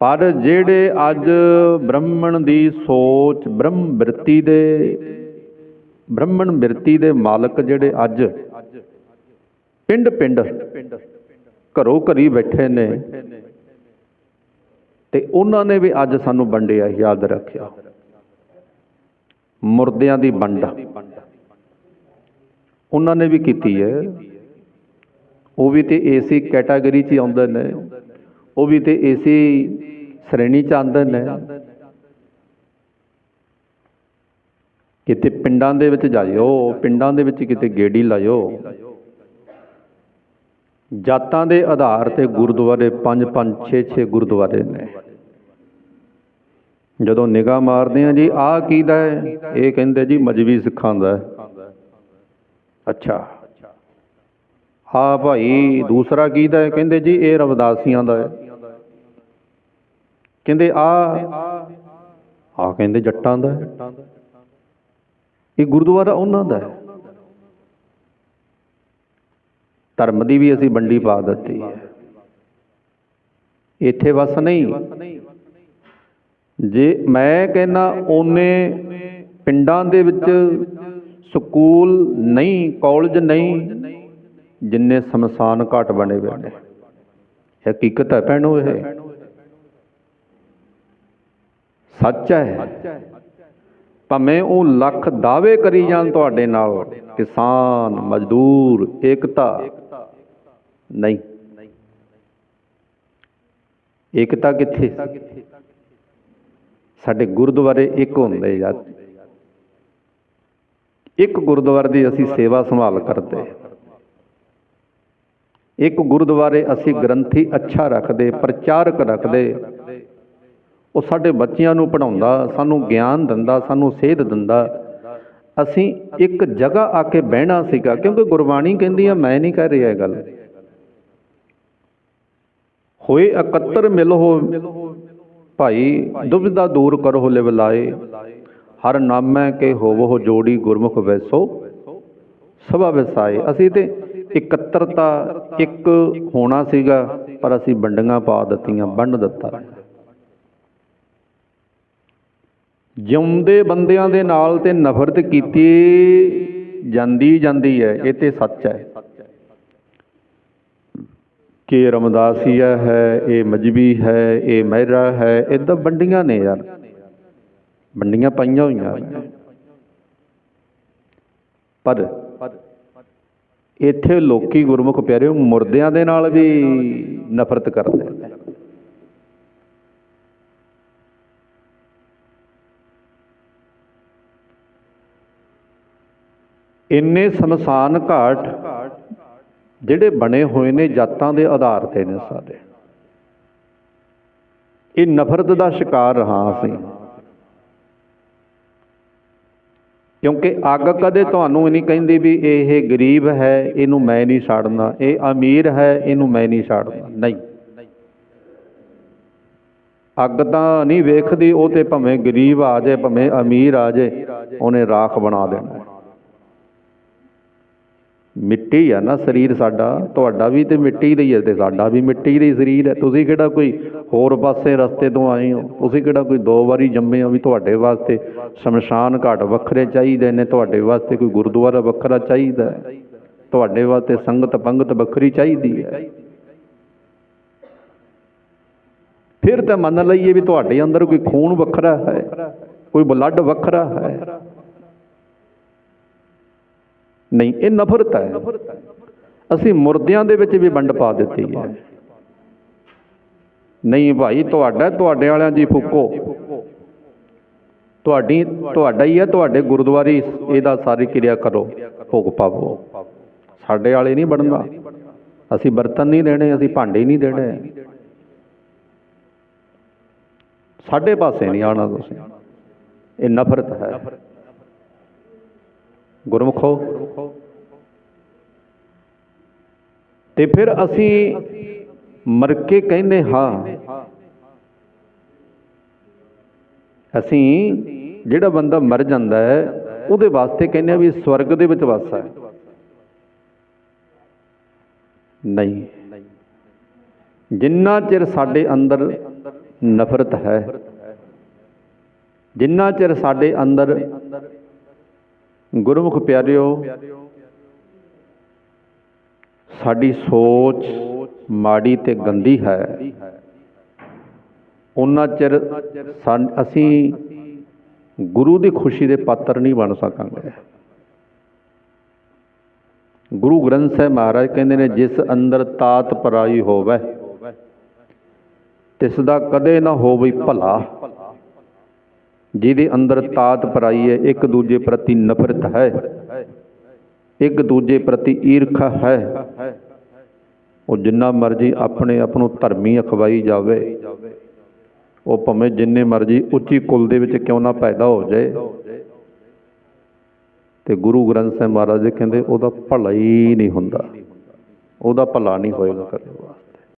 ਪਰ ਜਿਹੜੇ ਅੱਜ ਬ੍ਰਾਹਮਣ ਦੀ ਸੋਚ ਬ੍ਰਹਮ ਬਿਰਤੀ ਦੇ, ਬ੍ਰਹਮਣ ਬਿਰਤੀ ਦੇ ਮਾਲਕ ਜਿਹੜੇ ਅੱਜ ਪਿੰਡ ਪਿੰਡ ਘਰੋ ਘਰੀ ਬੈਠੇ ਨੇ ਤੇ ਉਹਨਾਂ ਨੇ ਵੀ ਅੱਜ ਸਾਨੂੰ ਵੰਡਿਆ, ਯਾਦ ਰੱਖਿਆ। ਮੁਰਦਿਆਂ ਦੀ ਵੰਡ ਉਹਨਾਂ ਨੇ ਵੀ ਕੀਤੀ ਹੈ। ਉਹ ਵੀ ਤੇ ਏਸੀ ਕੈਟਾਗਰੀ 'ਚ ਹੀ ਆਉਂਦੇ ਨੇ। ਉਹ ਵੀ ਤੇ ਏਸੀ ਸ਼੍ਰੇਣੀ 'ਚ ਆਉਂਦੇ ਨੇ ਕਿਤੇ ਪਿੰਡਾਂ ਦੇ ਵਿੱਚ ਜਾਇਓ, ਪਿੰਡਾਂ ਦੇ ਵਿੱਚ ਕਿਤੇ ਗੇੜੀ ਲਾਇਓ। ਜਾਤਾਂ ਦੇ ਆਧਾਰ ਤੇ ਗੁਰਦੁਆਰੇ 5 5 6 6 ਗੁਰਦੁਆਰੇ ਨੇ। ਜਦੋਂ ਨਿਗਾਹ ਮਾਰਦੇ ਆ ਜੀ, ਆਹ ਕੀਦਾ ਹੈ? ਇਹ ਕਹਿੰਦੇ ਜੀ ਮਜਬੀ ਸਿੱਖਾਂ ਦਾ ਅੱਛਾ। ਹਾਂ ਭਾਈ ਦੂਸਰਾ ਕੀਦਾ ਹੈ? ਕਹਿੰਦੇ ਜੀ ਇਹ ਰਵਦਾਸੀਆਂ ਦਾ ਹੈ। ਕਹਿੰਦੇ ਆ ਆ ਕਹਿੰਦੇ ਜੱਟਾਂ ਦਾ ਇਹ ਗੁਰਦੁਆਰਾ ਉਹਨਾਂ ਦਾ ਹੈ। ਧਰਮ ਦੀ ਵੀ ਅਸੀਂ ਵੰਡੀ ਪਾ ਦਿੱਤੀ ਹੈ। ਇੱਥੇ ਬਸ ਨਹੀਂ। ਜੇ ਮੈਂ ਕਹਿੰਨਾ ਉਹਨੇ ਪਿੰਡਾਂ ਦੇ ਵਿੱਚ ਸਕੂਲ ਨਹੀਂ, ਕਾਲਜ ਨਹੀਂ, ਜਿੰਨੇ ਸਮਸਾਨ ਘਾਟ ਬਣੇ ਹੋਏ ਨੇ। ਹਕੀਕਤ ਹੈ ਭੈਣੋ ਇਹ। ਸੱਚ ਹੈ। ਭਾਵੇਂ ਉਹ ਲੱਖ ਦਾਅਵੇ ਕਰੀ ਜਾਣ ਤੁਹਾਡੇ ਨਾਲ ਕਿਸਾਨ ਮਜ਼ਦੂਰ, ਏਕਤਾ। ਨਹੀਂ। ਏਕਤਾ ਕਿੱਥੇ? ਸਾਡੇ ਗੁਰਦੁਆਰੇ ਇੱਕ ਹੁੰਦੇ ਯਾਰ ਇੱਕ ਗੁਰਦੁਆਰੇ ਦੀ ਅਸੀਂ ਸੇਵਾ ਸੰਭਾਲ ਕਰਦੇ। ਇੱਕ ਗੁਰਦੁਆਰੇ ਅਸੀਂ ਗ੍ਰੰਥੀ ਅੱਛਾ ਰੱਖਦੇ, ਪ੍ਰਚਾਰਕ ਰੱਖਦੇ। ਉਹ ਸਾਡੇ ਬੱਚਿਆਂ ਨੂੰ ਪੜਾਉਂਦਾ ਸਾਨੂੰ ਗਿਆਨ ਦਿੰਦਾ, ਸਾਨੂੰ ਸੇਧ ਦਿੰਦਾ। ਅਸੀਂ ਇੱਕ ਜਗ੍ਹਾ ਆ ਕੇ ਬਹਿਣਾ ਸੀਗਾ, ਕਿਉਂਕਿ ਗੁਰਬਾਣੀ ਕਹਿੰਦੀ ਆ, ਮੈਂ ਨਹੀਂ ਕਹਿ ਰਿਹਾ ਇਹ ਗੱਲ। ਹੋਏ ਇਕੱਤਰ ਮਿਲ ਹੋ ਭਾਈ, ਦੁਬਿਧਾ ਦੂਰ ਕਰੋ ਲਿਵਲਾਏ ਹਰ ਨਾਮੈ ਕੇ ਹੋਵੋ ਜੋੜੀ ਗੁਰਮੁਖ ਵੈਸੋ। ਸਭਾ ਵਸਾਏ। ਅਸੀਂ ਤੇ ਇਕੱਤਰਤਾ ਇੱਕ ਹੋਣਾ ਸੀਗਾ, ਪਰ ਅਸੀਂ ਵੰਡੀਆਂ ਪਾ ਦਿੱਤੀਆਂ, ਵੰਡ ਦਿੱਤਾ। ਜਿਉਂਦੇ ਬੰਦਿਆਂ ਦੇ ਨਾਲ ਤੇ ਨਫ਼ਰਤ ਕੀਤੀ ਜਾਂਦੀ ਜਾਂਦੀ ਹੈ, ਇਹ ਤੇ ਸੱਚ ਹੈ। ਕਿ ਰਮਦਾਸੀਆ ਹੈ, ਇਹ ਮਜਬੀ ਹੈ, ਇਹ ਮਹਿਰਾ ਹੈ ਇਦਾਂ ਵੰਡੀਆਂ ਨੇ ਯਾਰ। ਵੰਡੀਆਂ ਪਾਈਆਂ ਹੋਈਆਂ। ਪਰ ਇੱਥੇ ਲੋਕੀ ਗੁਰਮੁਖ ਪਿਆਰਿਓ ਮੁਰਦਿਆਂ ਦੇ ਨਾਲ ਵੀ ਨਫ਼ਰਤ ਕਰਦੇ ਨੇ ਇੰਨੇ ਸਮਸਾਨ ਘਾਟ ਜਿਹੜੇ ਬਣੇ ਹੋਏ ਨੇ ਜਾਤਾਂ ਦੇ ਆਧਾਰ ਤੇ ਨੇ ਸਾਡੇ ਇਹ ਨਫ਼ਰਤ ਦਾ ਸ਼ਿਕਾਰ ਰਹਾ ਅਸੀਂ। ਕਿਉਂਕਿ ਅੱਗ ਕਦੇ ਤੁਹਾਨੂੰ ਨਹੀਂ ਕਹਿੰਦੀ ਵੀ ਇਹ ਗਰੀਬ ਹੈ, ਇਹਨੂੰ ਮੈਂ ਨਹੀਂ ਛਾੜਨਾ ਇਹ ਅਮੀਰ ਹੈ, ਇਹਨੂੰ ਮੈਂ ਨਹੀਂ ਛਾੜਨਾ ਨਹੀਂ। ਅੱਗ ਤਾਂ ਨਹੀਂ ਵੇਖਦੀ, ਉਹ ਤੇ ਭਾਵੇਂ ਗਰੀਬ ਆ ਜਾਏ, ਭਾਵੇਂ ਅਮੀਰ ਆ ਜਾਏ, ਉਹਨੇ ਰਾਖ ਬਣਾ ਦੇਣਾ। ਮਿੱਟੀ ਆ ਨਾ ਸਰੀਰ ਸਾਡਾ, ਤੁਹਾਡਾ ਵੀ ਤੇ ਮਿੱਟੀ ਦਾ ਹੀ ਹੈ ਤੇ ਸਾਡਾ ਵੀ ਮਿੱਟੀ ਦਾ ਹੀ ਸਰੀਰ ਹੈ ਤੁਸੀਂ ਕਿਹੜਾ ਕੋਈ ਹੋਰ ਪਾਸੇ ਰਸਤੇ ਤੋਂ ਆਏ ਹੋ? ਤੁਸੀਂ ਕਿਹੜਾ ਕੋਈ ਦੋ ਵਾਰੀ ਜੰਮੇ ਹੋ ਵੀ ਤੁਹਾਡੇ ਵਾਸਤੇ ਸ਼ਮਸ਼ਾਨ ਘਾਟ ਵੱਖਰੇ ਚਾਹੀਦੇ ਨੇ, ਤੁਹਾਡੇ ਵਾਸਤੇ ਕੋਈ ਗੁਰਦੁਆਰਾ ਵੱਖਰਾ ਚਾਹੀਦਾ ਤੁਹਾਡੇ ਵਾਸਤੇ ਸੰਗਤ ਪੰਗਤ ਵੱਖਰੀ ਚਾਹੀਦੀ ਹੈ? ਫਿਰ ਤਾਂ ਮੰਨ ਲਈਏ ਵੀ ਤੁਹਾਡੇ ਅੰਦਰ ਕੋਈ ਖੂਨ ਵੱਖਰਾ ਹੈ, ਕੋਈ ਬਲੱਡ ਵੱਖਰਾ ਹੈ। ਨਹੀਂ, ਇਹ ਨਫ਼ਰਤ ਹੈ। ਅਸੀਂ ਮੁਰਦਿਆਂ ਦੇ ਵਿੱਚ ਵੀ ਵੰਡ ਪਾ ਦਿੱਤੀ ਹੈ। ਨਹੀਂ ਭਾਈ, ਤੁਹਾਡਾ, ਤੁਹਾਡੇ ਵਾਲਿਆਂ ਦੀ ਫੂਕੋ। ਤੁਹਾਡੀ, ਤੁਹਾਡਾ ਹੀ ਹੈ, ਤੁਹਾਡੇ ਗੁਰਦੁਆਰੇ ਇਹਦਾ ਸਾਰੀ ਕਿਰਿਆ ਕਰੋ, ਭੋਗ ਪਾਵੋ। ਸਾਡੇ ਵਾਲੇ ਨਹੀਂ ਬਣਦਾ ਅਸੀਂ ਬਰਤਨ ਨਹੀਂ ਦੇਣੇ, ਅਸੀਂ ਭਾਂਡੇ ਨਹੀਂ ਦੇਣੇ। ਸਾਡੇ ਪਾਸੇ ਨਹੀਂ ਆਉਣਾ ਤੁਸੀਂ। ਇਹ ਨਫ਼ਰਤ ਹੈ। ਗੁਰਮੁਖੋ। ਤੇ ਫਿਰ ਅਸੀਂ ਮਰ ਕੇ ਕਹਿੰਦੇ ਹਾਂ, ਅਸੀਂ ਜਿਹੜਾ ਬੰਦਾ ਮਰ ਜਾਂਦਾ ਹੈ, ਉਹਦੇ ਵਾਸਤੇ ਕਹਿੰਦੇ ਆ ਵੀ ਸਵਰਗ ਦੇ ਵਿੱਚ ਵਸਾ ਹੈ। ਨਹੀਂ। ਜਿੰਨਾ ਚਿਰ ਸਾਡੇ ਅੰਦਰ ਨਫ਼ਰਤ ਹੈ, ਜਿੰਨਾ ਚਿਰ ਸਾਡੇ ਅੰਦਰ ਗੁਰਮੁਖ ਪਿਆਰਿਓ, ਸਾਡੀ ਸੋਚ ਮਾੜੀ ਤੇ ਗੰਦੀ ਹੈ। ਉਹਨਾਂ ਚਿਰ ਅਸੀਂ ਗੁਰੂ ਦੀ ਖੁਸ਼ੀ ਦੇ ਪਾਤਰ ਨਹੀਂ ਬਣ ਸਕਾਂਗੇ। ਗੁਰੂ ਗ੍ਰੰਥ ਸਾਹਿਬ ਮਹਾਰਾਜ ਕਹਿੰਦੇ ਨੇ, ਜਿਸ ਅੰਦਰ ਤਾਤ ਪਰਾਈ ਹੋਵੇ, ਤਿਸ ਦਾ ਕਦੇ ਨਾ ਹੋਵੇ ਭਲਾ। ਜਿਹਦੇ ਅੰਦਰ ਤਾਤ ਪਰਾਈ ਹੈ, ਇੱਕ ਦੂਜੇ ਪ੍ਰਤੀ ਨਫ਼ਰਤ ਹੈ। ਇੱਕ ਦੂਜੇ ਪ੍ਰਤੀ ਈਰਖਾ ਹੈ। ਉਹ ਜਿੰਨਾ ਮਰਜ਼ੀ ਆਪਣੇ ਆਪ ਨੂੰ ਧਰਮੀ ਅਖਵਾਈ ਜਾਵੇ। ਉਹ ਭਾਵੇਂ ਜਿੰਨੇ ਮਰਜ਼ੀ ਉੱਚੀ ਕੁਲ ਦੇ ਵਿੱਚ ਕਿਉਂ ਨਾ ਪੈਦਾ ਹੋ ਜਾਏ। ਤੇ ਗੁਰੂ ਗ੍ਰੰਥ ਸਾਹਿਬ ਮਹਾਰਾਜ ਜੀ ਕਹਿੰਦੇ, ਉਹਦਾ ਭਲਾ ਹੀ ਨਹੀਂ ਹੁੰਦਾ। ਉਹਦਾ ਭਲਾ ਨਹੀਂ ਹੋਏਗਾ। ਕਦੇ